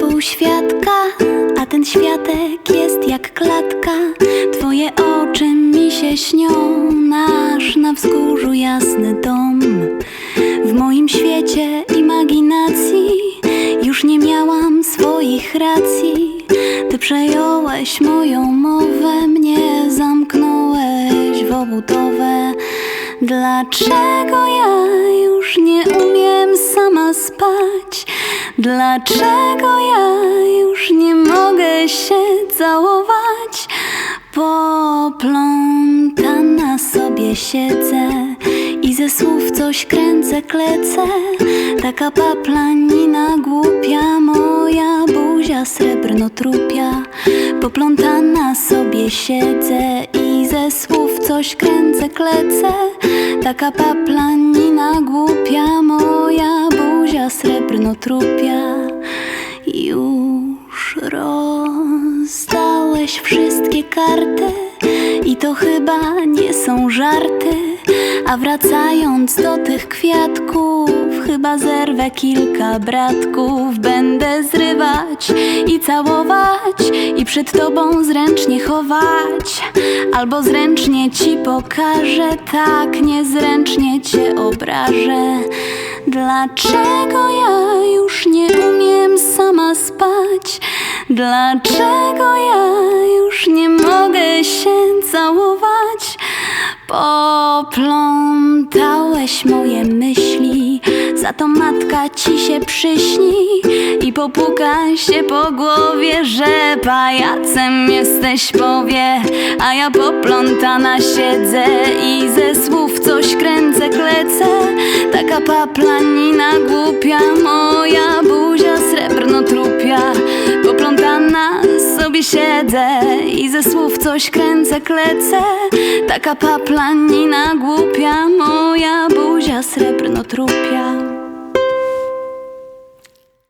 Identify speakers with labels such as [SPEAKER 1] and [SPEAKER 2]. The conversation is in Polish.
[SPEAKER 1] pół świadka, a ten światek jest jak klatka. Twoje oczy mi się śnią, nasz na wzgórzu jasny dom. W moim świecie imaginacji już nie miałam swoich racji. Ty przejąłeś moją mowę, mnie zamknąłeś w obudowę. Dlaczego ja? Dlaczego ja już nie mogę się całować? Poplątana sobie siedzę i ze słów coś kręcę, klecę. Taka paplanina głupia, moja buzia srebrno trupia. Poplątana sobie siedzę i ze słów coś kręcę, klecę. Taka paplanina głupia, moja buzia srebrno trupia. Już rozdałeś wszystkie karty i to chyba nie są żarty. A wracając do tych kwiatków, chyba zerwę kilka bratków. Będę zrywać i całować i przed tobą zręcznie chować. Albo zręcznie ci pokażę, tak niezręcznie cię obrażę. Dlaczego ja już nie umiem sama spać? Dlaczego ja już nie mogę się całować? Poplątałeś moje myśli, za to matka ci się przyśni i popuka się po głowie, że pajacem jesteś powie, a ja poplątana siedzę i ze słów coś kręcę, klecę. Taka paplanina głupia, moja buzia srebrno trupia, poplątana sobie siedzę i ze słów coś kręcę, klecę. Taka paplanina głupia, moja buzia srebrno trupia.